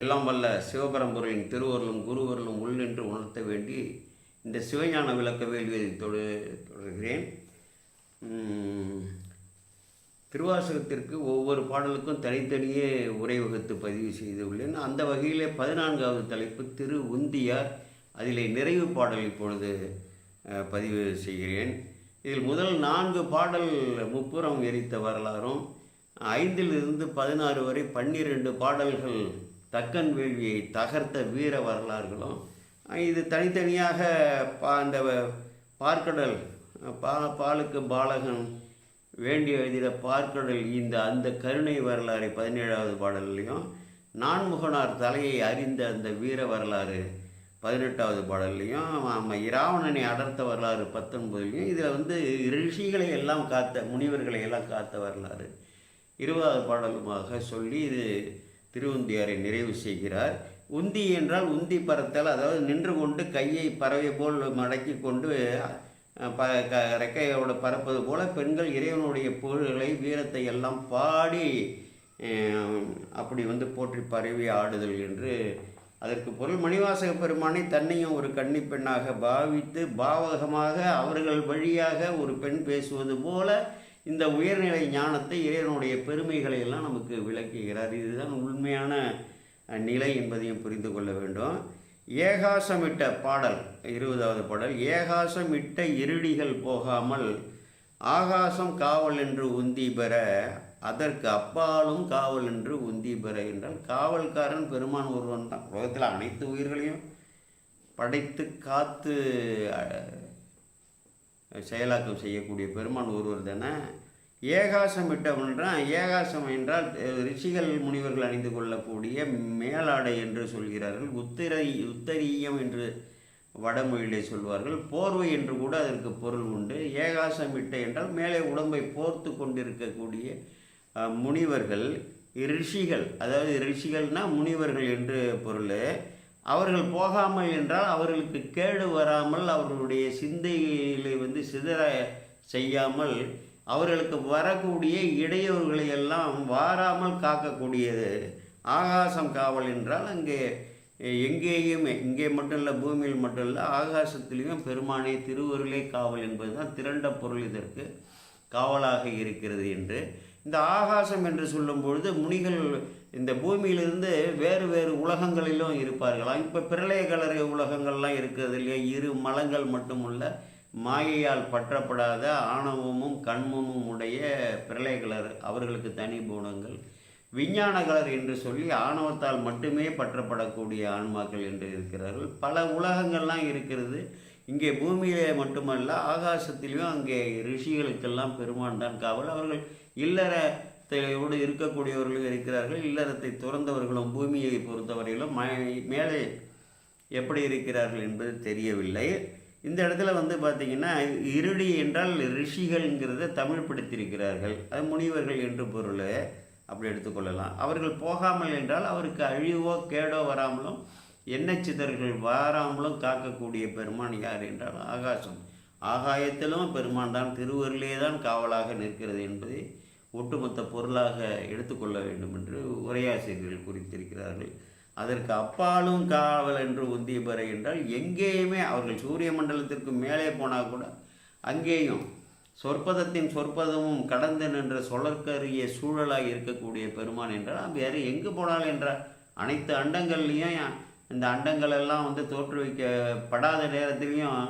எல்லாம் வல்ல சிவபரம்பொருளின் திருவருளும் குருவருளும் உள்நின்று உணர்த்த வேண்டி இந்த சிவஞான விளக்க வேள்வியை தொடு தொடர்கிறேன் திருவாசகத்திற்கு ஒவ்வொரு பாடலுக்கும் தனித்தனியே உரை வகுத்து பதிவு செய்துள்ளேன். அந்த வகையிலே பதினான்காவது தலைப்பு திரு உந்தியார் அதிலே நிறைவு பாடல் இப்பொழுது பதிவு செய்கிறேன். இதில் முதல் நான்கு பாடல் முப்புறம் எரித்த வரலாறும் ஐந்திலிருந்து பதினாறு வரை பன்னிரண்டு பாடல்கள் தக்கன் வேள்வியை தகர்த்த வீர வரலாறுகளும் இது தனித்தனியாக பா அந்த பார்க்கடல் பா பாலுக்கு பாலகன் வேண்டி எழுதிய பார்க்கடல் இந்த அந்த கருணை வரலாறு பதினேழாவது பாடல்லையும் நான்முகனார் தலையை அறிந்த அந்த வீர வரலாறு பதினெட்டாவது பாடல்லையும் நம்ம இராவணனை அடர்த்த வரலாறு பத்தொன்பதுலையும் இதில் வந்து ரிஷிகளை எல்லாம் காத்த முனிவர்களை எல்லாம் காத்த வரலாறு இருபதாவது பாடலுமாக சொல்லி இது திருவுந்தியாரை நிறைவு செய்கிறார். உந்தி என்றால் உந்தி பறத்தல் அதாவது நின்று கொண்டு கையை பறவை போல் மடக்கி கொண்டு ப க ரெக்கையோட பறப்பது போல பெண்கள் இறைவனுடைய புகழ்களை வீரத்தை எல்லாம் பாடி அப்படி வந்து போற்றி பரவி ஆடுதல் என்று அதற்கு பொருள். மணிவாசக பெருமானை தன்னையும் ஒரு கன்னி பெண்ணாக பாவித்து பாவகமாக அவர்கள் வழியாக ஒரு பெண் பேசுவது போல இந்த உயர்நிலை ஞானத்தை இறைவனுடைய பெருமைகளை எல்லாம் நமக்கு விளக்குகிறார். இதுதான் உண்மையான நிலை என்பதையும் புரிந்து கொள்ள வேண்டும். ஏகாசமிட்ட பாடல் இருபதாவது பாடல் ஏகாசமிட்ட இருடிகள் போகாமல் ஆகாசம் காவல் என்று உந்தி பெற அதற்கு அப்பாலும் காவல் என்று உந்தி பெற என்றால் காவல்காரன் பெருமான் ஒருவன் தான். உலகத்தில் அனைத்து உயிர்களையும் படைத்து காத்து செயலாக்கம் செய்யக்கூடிய பெருமான் ஒருவர் தானே. ஏகாசம் இட்டவன்றான் ஏகாசம் என்றால் ரிஷிகள் முனிவர்கள் அணிந்து கொள்ளக்கூடிய மேலாடை என்று சொல்கிறார்கள். உத்திரை உத்தரீயம் என்று வடமொழியிலே சொல்வார்கள். போர்வை என்று கூட அதற்கு பொருள் உண்டு. ஏகாசம் இட்ட என்றால் மேலே உடம்பை போர்த்து கொண்டிருக்கக்கூடிய முனிவர்கள் ரிஷிகள் அதாவது ரிஷிகள்னால் முனிவர்கள் என்று பொருள். அவர்கள் போகாமல் என்றால் அவர்களுக்கு கேடு வராமல் அவர்களுடைய சிந்தைகளை வந்து சிதற செய்யாமல் அவர்களுக்கு வரக்கூடிய இடையூறுகளை எல்லாம் வாராமல் காக்கக்கூடியது. ஆகாசம் காவல் என்றால் அங்கே எங்கேயுமே இங்கே மட்டும் இல்லை பூமியில் மட்டும் இல்லை ஆகாசத்திலையும் பெருமானே திருவருளே காவல் என்பது தான் திரண்ட பொருள் இதற்கு காவலாக இருக்கிறது என்று இந்த ஆகாசம் என்று சொல்லும் பொழுது முனிகள் இந்த பூமியிலிருந்து வேறு வேறு உலகங்களிலும் இருப்பார்களாம். இப்போ பிரளய கலர் உலகங்கள்லாம் இருக்கிறது இல்லையா? இரு மலங்கள் மட்டுமல்ல மாயையால் பற்றப்படாத ஆணவமும் கண்மமும் உடைய பிரளய கலர் அவர்களுக்கு தனி குணங்கள் விஞ்ஞான கலர் என்று சொல்லி ஆணவத்தால் மட்டுமே பற்றப்படக்கூடிய ஆன்மாக்கள் என்று இருக்கிறார்கள். பல உலகங்கள்லாம் இருக்கிறது. இங்கே பூமியிலே மட்டுமல்ல ஆகாசத்திலையும் அங்கே ரிஷிகளுக்கெல்லாம் பெருமான் தான் காவல். அவர்கள் இல்லறத்தையோடு இருக்கக்கூடியவர்களும் இருக்கிறார்கள். இல்லறத்தை துறந்தவர்களும் பூமியை பொறுத்தவரையிலும் ம- மேலே எப்படி இருக்கிறார்கள் என்பது தெரியவில்லை. இந்த இடத்துல வந்து பார்த்தீங்கன்னா இருடி என்றால் ரிஷிகள்ங்கிறத தமிழ் படுத்தியிருக்கிறார்கள் அது முனிவர்கள் என்று பொருள். அப்படி எடுத்துக்கொள்ளலாம் அவர்கள் போகாமல் என்றால் அவருக்கு அழிவோ கேடோ வராமலும் எண்ணெய் சிதர்கள் வாராமலும் காக்கக்கூடிய பெருமான் யார் என்றால் ஆகாசம். ஆகாயத்திலும் பெருமான் தான் திருவருளே தான் காவலாக நிற்கிறது என்பதை ஒட்டுமொத்த பொருளாக எடுத்துக்கொள்ள வேண்டும் என்று உரையாசிரியர்கள் குறித்திருக்கிறார்கள். அதற்கு அப்பாலும் காவல் என்று உந்திய பெற என்றால் எங்கேயுமே அவர்கள் சூரிய மண்டலத்திற்கு மேலே போனால் கூட அங்கேயும் சொற்பதத்தின் சொற்பதமும் கடந்து நின்ற சொலற்கரிய சூழலாக இருக்கக்கூடிய பெருமான் என்றால் வேறு எங்கு போனாலும் என்றால் அனைத்து அண்டங்கள்லேயும் இந்த அண்டங்கள் எல்லாம் வந்து தோற்றுவிக்கப்படாத நேரத்திலையும்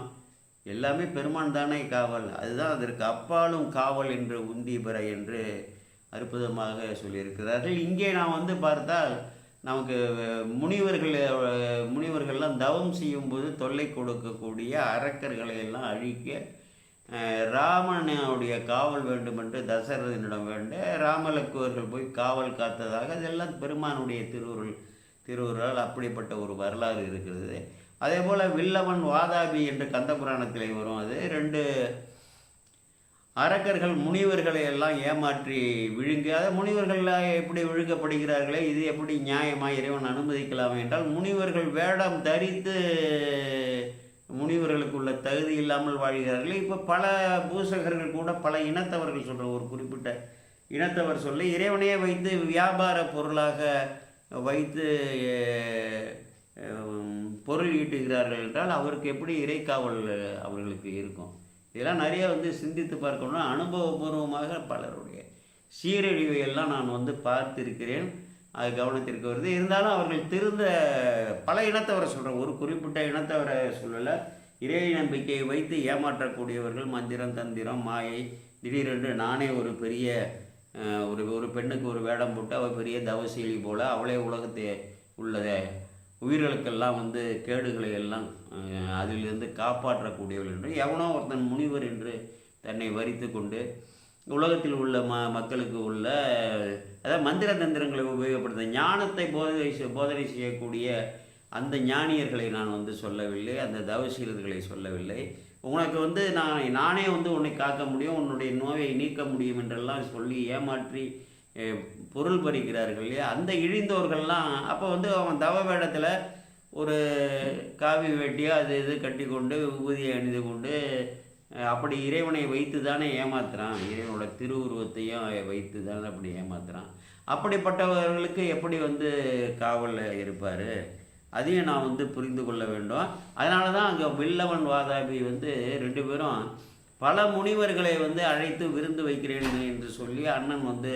எல்லாமே பெருமான் தானே காவல். அதுதான் அதற்கு அப்பாலும் காவல் என்று உந்தி என்று அற்புதமாக சொல்லியிருக்கிறார்கள். இங்கே நாம் வந்து பார்த்தால் நமக்கு முனிவர்கள் முனிவர்கள்லாம் தவம் செய்யும்போது தொல்லை கொடுக்கக்கூடிய அரக்கர்களை எல்லாம் அழிக்க ராமனுடைய காவல் வேண்டும் என்று தசரதனிடம் வேண்ட ராமலக்குவர்கள் போய் காவல் காத்ததாக இதெல்லாம் பெருமானுடைய திருவுருள் திருவுருளால் அப்படிப்பட்ட ஒரு வரலாறு இருக்கிறது. அதே போல் வில்லவன் வாதாபி என்று கந்தபுராணத்திலே வரும் அது. ரெண்டு அரக்கர்கள் முனிவர்களை எல்லாம் ஏமாற்றி விழுங்கி. அதை முனிவர்கள் எப்படி விழுங்கப்படுகிறார்களே இது எப்படி நியாயமாக இறைவன் அனுமதிக்கலாம் என்றால் முனிவர்கள் வேடம் தரித்து முனிவர்களுக்குள்ள தகுதி இல்லாமல் வாழ்கிறார்கள். இப்போ பல பூசகர்கள் கூட பல இனத்தவர்கள் சொல்கிற ஒரு குறிப்பிட்ட இனத்தவர் சொல்லி இறைவனையே வைத்து வியாபார பொருளாக வைத்து பொருள் ஈட்டுகிறார்கள் என்றால் அவருக்கு எப்படி இறைக்காவல் அவர்களுக்கு இருக்கும்? இதெல்லாம் நிறைய வந்து சிந்தித்து பார்க்கணும்னா அனுபவபூர்வமாக பலருடைய சீரழிவை எல்லாம் நான் வந்து பார்த்திருக்கிறேன். அது கவனத்திற்கு வருது. இருந்தாலும் அவர்கள் திருந்த பல இனத்தவரை சொல்கிறேன் ஒரு குறிப்பிட்ட இனத்தவரை சொல்லலை. இறை நம்பிக்கையை வைத்து ஏமாற்றக்கூடியவர்கள் மந்திரம் தந்திரம் மாயை திடீரென்று நானே ஒரு பெரிய ஒரு ஒரு பெண்ணுக்கு ஒரு வேடம் போட்டு அவள் பெரிய தவசீலி போல அவளே உலகத்தை உள்ளதை. உயிர்களுக்கெல்லாம் வந்து கேடுகளை எல்லாம் அதிலிருந்து காப்பாற்றக்கூடியவள் என்று எவனோ ஒருத்தன் முனிவர் என்று தன்னை வரித்து கொண்டு உலகத்தில் உள்ள ம மக்களுக்கு உள்ள அதாவது மந்திர தந்திரங்களை உபயோகப்படுத்த ஞானத்தை போதனை செய்- போதனை செய்யக்கூடிய அந்த ஞானியர்களை நான் வந்து சொல்லவில்லை அந்த தவசீலர்களை சொல்லவில்லை. உனக்கு வந்து நான் நானே வந்து உன்னை காக்க முடியும் உன்னுடைய நோயை நீக்க முடியும் என்றெல்லாம் சொல்லி ஏமாற்றி பொருள் பறிக்கிறார்கள் இல்லையா? அந்த இழிந்தோர்கள்லாம் அப்போ வந்து அவன் தவ வேடத்தில் ஒரு காவி வேட்டியோ அது இது கட்டி கொண்டு ஊதியை அணிந்து கொண்டு அப்படி இறைவனை வைத்து தானே ஏமாத்துறான். இறைவனோட திருவுருவத்தையும் வைத்து தானே அப்படி ஏமாத்துறான். அப்படிப்பட்டவர்களுக்கு எப்படி வந்து காவலில் இருப்பார்? அதையும் நான் வந்து புரிந்து கொள்ள வேண்டும். அதனால தான் அங்கே வில்லவன் வாதாபி வந்து ரெண்டு பேரும் பல முனிவர்களை வந்து அழைத்து விருந்து வைக்கிறேன் என்று சொல்லி அண்ணன் வந்து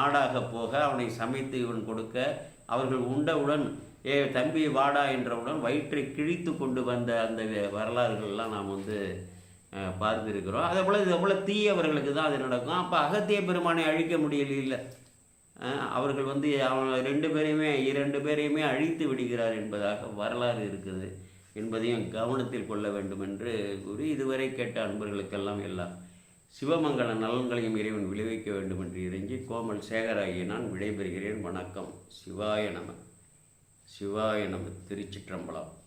ஆடாக போக அவனை சமைத்து இவன் கொடுக்க அவர்கள் உண்டவுடன் ஏ தம்பி வாடா என்றவுடன் வயிற்றை கிழித்து கொண்டு வந்த அந்த வரலாறுகள்லாம் நாம் வந்து பார்த்துருக்கிறோம் பார்த்திருக்கிறோம். அதே போல் இதே போல் தீயவர்களுக்கு தான் அது நடக்கும். அப்போ அகத்திய பெருமானை அழிக்க முடியல அவர்கள் வந்து அவன் ரெண்டு பேரையுமே இரண்டு பேரையுமே அழித்து விடுகிறார் என்பதாக வரலாறு இருக்குது என்பதையும் கவனத்தில் கொள்ள வேண்டும் என்று கூறி இதுவரை கேட்ட அன்பர்களுக்கெல்லாம் எல்லாம் சிவமங்கல நலன்களையும் இறைவன் விளைவிக்க வேண்டும் என்று இறங்கி கோமல் சேகராகிய நான் விடைபெறுகிறேன். வணக்கம். சிவாய நம. சிவாய நம. திருச்சிற்றம்பலம்.